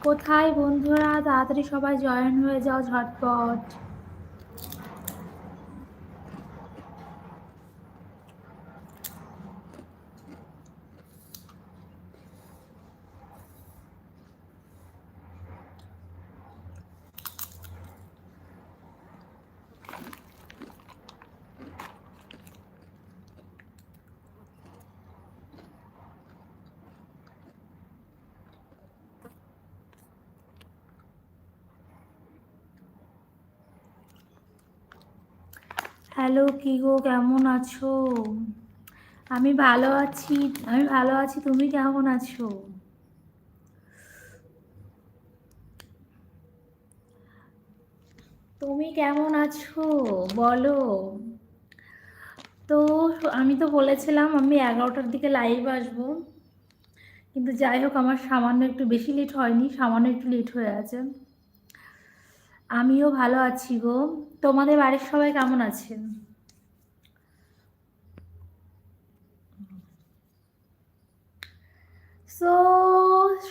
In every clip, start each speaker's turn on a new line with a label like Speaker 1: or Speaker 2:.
Speaker 1: কোথায় বন্ধুরা? তাড়াতাড়ি সবাই জয়েন হয়ে যাও ঝটপট। হ্যালো, কি গো? কেমন আছো? আমি ভালো আছি, আমি ভালো আছি, তুমি কেমন আছো? তুমি কেমন আছো? বলো। তো, আমি তো বলেছিলাম আমি এগারোটার দিকে লাইভ আসব। কিন্তু যাই হোক, আমার সামান্য একটু বেশি লেট হয়নি, সামান্য একটু লেট হয়ে আছে। আমিও ভালো আছি গো। তোমাদের বাড়ির সবাই কেমন আছেন? সো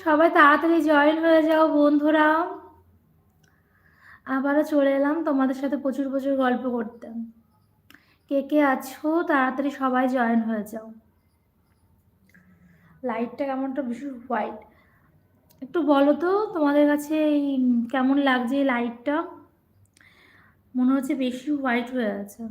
Speaker 1: সবাই তাড়াতাড়ি জয়েন হয়ে যাও বন্ধুরা। আবারও চলে এলাম তোমাদের সাথে প্রচুর প্রচুর গল্প করতে। কে কে আছো? তাড়াতাড়ি সবাই জয়েন হয়ে যাও। লাইটটা কেমনটা ভীষণ হোয়াইট একটু বলো তো, তোমাদের কাছে এই কেমন লাগছে লাইটটা মনে হচ্ছে বেশি হোয়াইট হয়ে আছে।